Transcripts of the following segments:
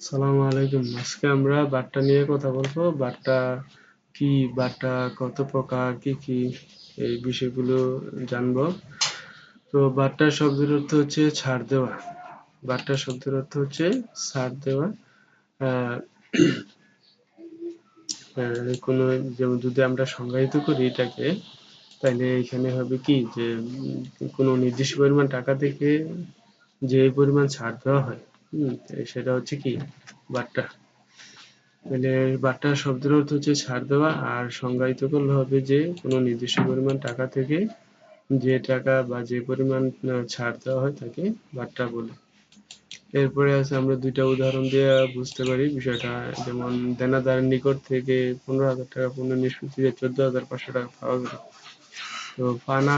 সালামু আলাইকুম। আজকে আমরা বাট্টা নিয়ে কথা বলব। বাট্টা কি বাট্টা কত প্রকার, কি কি, এই বিষয়গুলো জানব। তো বাট্টা শব্দের অর্থ হচ্ছে ছাড় দেওয়া। বাট্টা শব্দের অর্থ হচ্ছে ছাড় দেওয়া। কোনো যেমন যদি আমরা সংজ্ঞায়িত করি এটাকে তাহলে এখানে হবে কি যে, কোনো নির্দিষ্ট পরিমাণ টাকা থেকে যে পরিমাণ ছাড় দেওয়া হয় সেটা হচ্ছে কি? বাট্টা মানে বাট্টা শব্দের অর্থ হচ্ছে ছাড় দেওয়া আর সংজ্ঞায়িত করলে হবে যে কোনো নির্দিষ্ট পরিমাণ টাকা থেকে যে টাকা বা যে পরিমাণ ছাড় দেওয়া হয় তাকে বাট্টা বলে। এরপরে আছে আমরা দুইটা উদাহরণ দিয়ে বুঝতে পারি। বিষয়টা যেমন দেনাদারের নিকট থেকে পনেরো হাজার টাকা পণ্য নিষ্পত্তিতে চোদ্দ হাজার পাঁচশো টাকা পাওয়া গেল। তো পানা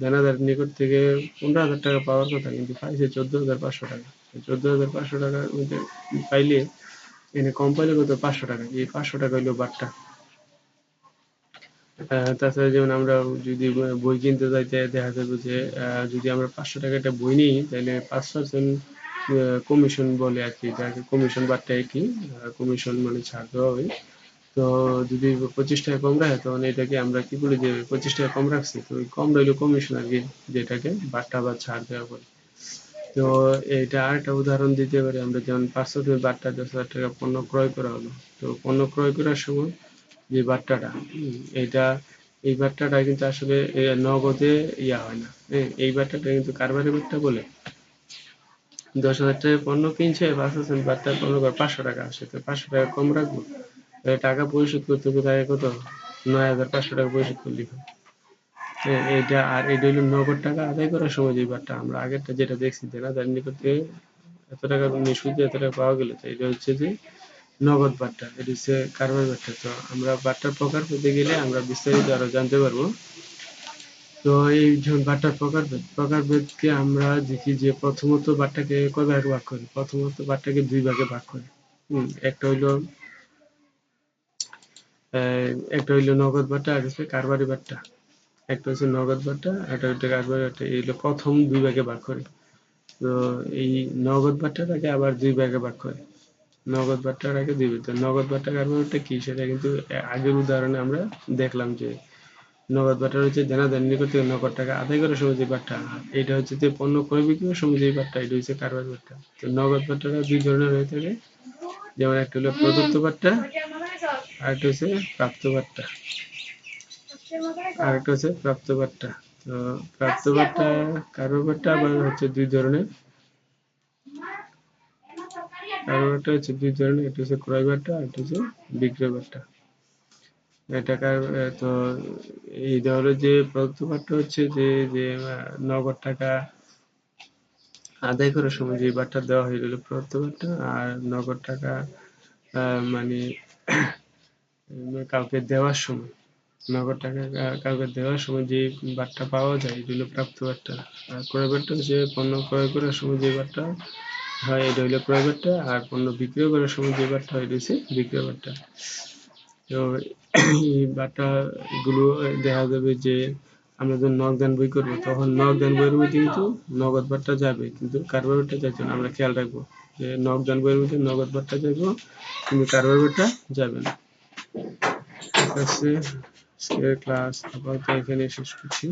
দেনাদারের নিকট থেকে পনেরো হাজার টাকা পাওয়ার কথা, কিন্তু পাইছে চোদ্দ হাজার পাঁচশো টাকা। চোদ্দ হাজার পাঁচশো টাকার মধ্যে পাইলে এনে কম পাইলে কত? পাঁচশো টাকা। এই পাঁচশো টাকা হইল বাট্টা। তাছাড়া যেমন আমরা যদি বই কিনতে যাইতে দেখা যাবে যে যদি আমরা পাঁচশো টাকা একটা বই নিই তাহলে পাঁচ পার্সেন্ট কমিশন বলে আর কি। যাকে কমিশন বাট্টায় কি কমিশন মানে ছাড় দেওয়া হয়। তো যদি পঁচিশ টাকা কম রাখে, তখন এটাকে আমরা কি বলি যে পঁচিশ টাকা কম রাখছি, তো কম রইল কমিশন আর কি, যেটাকে বাট্টা বা ছাড় দেওয়া বলে। তো এটা আরেকটা উদাহরণ দিতে পারি, আমরা যেমন পাঁচশো থেকে বাট্টা দশ হাজার টাকা পণ্য ক্রয় করা হলো, তো পণ্য ক্রয় করার সময় যে বাট্টাটা এটা, এই বাট্টাটা কিন্তু আসলে নগদে ইয়া হয় না হ্যাঁ এই বাট্টাটা কিন্তু কারবারি বাট্টা বলে। দশ হাজার টাকা পণ্য কিনছে, পাঁচ হাজার বাট্টা পণ্য পাঁচশো টাকা আসে, তো পাঁচশো টাকা কম রাখব। টাকা পরিশোধ করতে হবে তাকে কত? নয় হাজার পাঁচশো টাকা পরিশোধ করলে। এটা আর এটা হলো নগদ টাকা, আদায় করার সময় যে বাট্টা আমরা আগেরটা যেটা দেখছি না তার নিকট এত টাকা সুদে এত টাকা পাওয়া গেল এটা হচ্ছে যে নগদ বাট্টা এটা হচ্ছে কারবার বাট্টা তো আমরা বাট্টার প্রকার পেতে গেলে আমরা বিস্তারিত আরও জানতে পারব। তো এই বাট্টার প্রকারভেদ প্রকারভেদকে আমরা দেখি যে প্রথমত বাট্টাকে কয় ভাগে ভাগ করি? প্রথমত বাট্টাকে দুই ভাগে ভাগ করি। হম, একটা হইল একটা হইল নগদ বাট্টা আর হচ্ছে কারবারি বাট্টা একটা হচ্ছে নগদ বাট্টা একটা হচ্ছে কারবারি বাট্টা এই হলো প্রথম দুই ভাগে ভাগ করে। তো এই নগদ বাট্টাটাকে আবার দুই ভাগে ভাগ করে। নগদ বাট্টাটাকে দুই ভাগে। নগদ বাট্টা কারবারি বাট্টা কি? সেটা কিন্তু আগের উদাহরণে আমরা দেখলাম যে নগদ বাট্টা হচ্ছে দেনাদার নিকট থেকে নগদ টাকা আদায় করার সময় যে বাট্টা এটা হচ্ছে যে পণ্য ক্রয় বিক্রয়ের সময় যে বাট্টা এটা হচ্ছে কারবারি বাট্টা তো নগদ বাট্টাটা দুই ধরনের হয়ে থাকে। যেমন একটা হলো প্রদত্ত বাট্টা আর একটা হচ্ছে প্রাপ্ত বাট্টা আর একটা হচ্ছে প্রাপ্ত বাট্টা তো প্রাপ্ত আবার হচ্ছে দুই ধরনের। হচ্ছে দুই ধরনের, একটা হচ্ছে ক্রয় বাট্টা আর একটা হচ্ছে বিক্রয় টাকার তো এই ধরো যে প্রদত্ত হচ্ছে যে যে নগদ টাকা আদায় করার সময় যে বাট্টা দেওয়া হয়ে গেল আর নগদ টাকা মানে কাউকে দেওয়ার সময় নগদ টাকা কাউকে দেওয়ার সময় যে বাট্টা পাওয়া যায় এটা হলো প্রাপ্ত বাট্টা আর ক্রয় বাট্টা হচ্ছে পণ্য ক্রয় করার সময় যে বাট্টা হয় এটা হলো ক্রয় বাট্টা আর পণ্য বিক্রয় করার সময় যে বাট্টা হয় এটা হচ্ছে বিক্রয় বাট্টা তো, এই বাট্টা গুলো দেখা যাবে যে আমরা যখন নগদান বই করব, তখন নগদান বইয়ের মধ্যে কিন্তু নগদ বাট্টা যাবে, কিন্তু কারবার বাট্টা যাচ্ছে না, আমরা খেয়াল রাখব যে নগদান বইয়ের মধ্যে নগদ বাট্টা যাব, কিন্তু কারবার বাট্টা যাবে না। ঠিক আছে ক্লাস আপাতত এখানে শেষ করছি